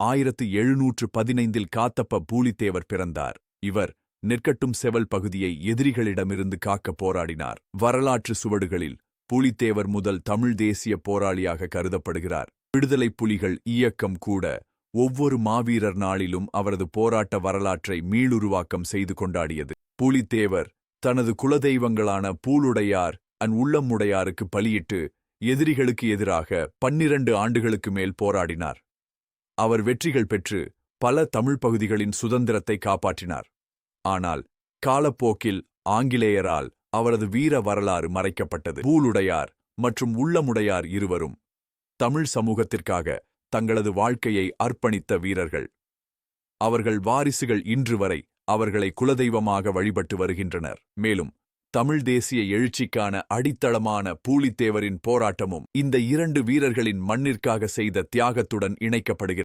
ஆயிரத்து எழுநூற்று பதினைந்தில் காத்தப்ப பூலித்தேவர் பிறந்தார். இவர் நிற்கட்டும் செவல் பகுதியை எதிரிகளிடமிருந்து காக்க போராடினார். வரலாற்று சுவடுகளில் புலித்தேவர் முதல் தமிழ் தேசிய போராளியாக கருதப்படுகிறார். விடுதலைப் புலிகள் இயக்கம் கூட ஒவ்வொரு மாவீரர் நாளிலும் அவரது போராட்ட வரலாற்றை மீளுருவாக்கம் செய்து கொண்டாடியது. புலித்தேவர் தனது குலதெய்வங்களான பூலுடையார் அன் உள்ளம்முடையாருக்கு பலியிட்டு எதிரிகளுக்கு எதிராக பன்னிரண்டு ஆண்டுகளுக்கு மேல் போராடினார். அவர் வெற்றிகள் பெற்று பல தமிழ் பகுதிகளின் சுதந்திரத்தை காப்பாற்றினார். ஆனால் காலப்போக்கில் ஆங்கிலேயரால் அவரது வீர வரலாறு மறைக்கப்பட்டது. பூலுடையார் மற்றும் உள்ளமுடையார் இருவரும் தமிழ் சமூகத்திற்காக தங்களது வாழ்க்கையை அர்ப்பணித்த வீரர்கள். அவர்கள் வாரிசுகள் இன்று வரை அவர்களை குலதெய்வமாக வழிபட்டு வருகின்றனர். மேலும் தமிழ் தேசிய எழுச்சிக்கான அடித்தளமான பூலித்தேவரின் போராட்டமும் இந்த இரண்டு வீரர்களின் மண்ணிற்காக செய்த தியாகத்துடன் இணைக்கப்படுகிறது.